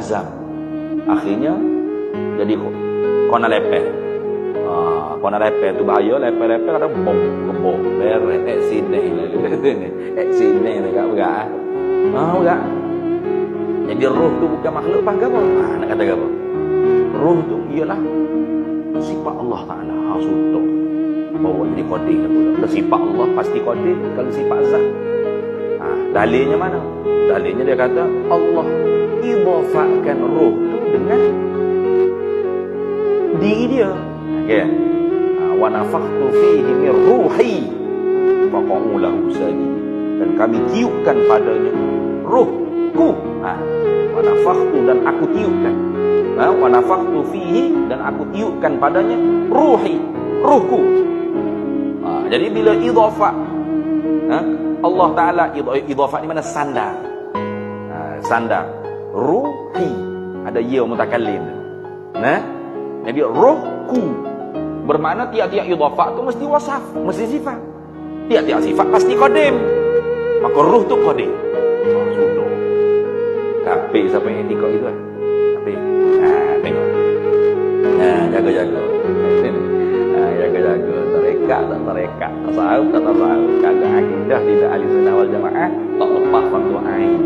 azam. Akhirnya jadi kona lepeh. Ah, kona lepeh tu bahaya, lepeh-lepeh ada bom, bom, beret, ek sini lah, ek sini lah, kat berat. Ah, berat. Jadi roh tu bukan makhluk apa apa? Ah, nak kata apa? Roh tu ialah sifat Allah Taala. Ha. Bawa jadi lah pula. Sifat Allah pasti qadir kalau sifat zat. Dalilnya mana? Dalilnya dia kata Allah idafakan roh tu dengan diri dia. Okay. Ha, wa nafakhtu fihi min ruhi faqa'u lahu sajid. Dan kami tiupkan padanya rohku. Ha, wa nafakhtu dan aku tiupkan. Ha, wa nafakhtu fihi dan aku tiupkan padanya ruhi, ruhku. Ha, jadi bila idhafah ha, Allah Taala idhafah ni mana sandar. Ha, sandar. Ruhi ada ya mutakallim. Nah. Jadi rohku bermakna tiap-tiap idhafah tu mesti wasaf, mesti sifat. Tiap-tiap sifat pasti qadim. Maka roh tu qadim. Ha, sudah. Tapi siapa yang etika itu lah. Tapi, ha, tengok. Ha, jaga-jaga. Tak terekat. Tasawuf tak tasawuf. Kagak akidah tidak ahli sunnah wal jamaah. Tak lepas fardu ain.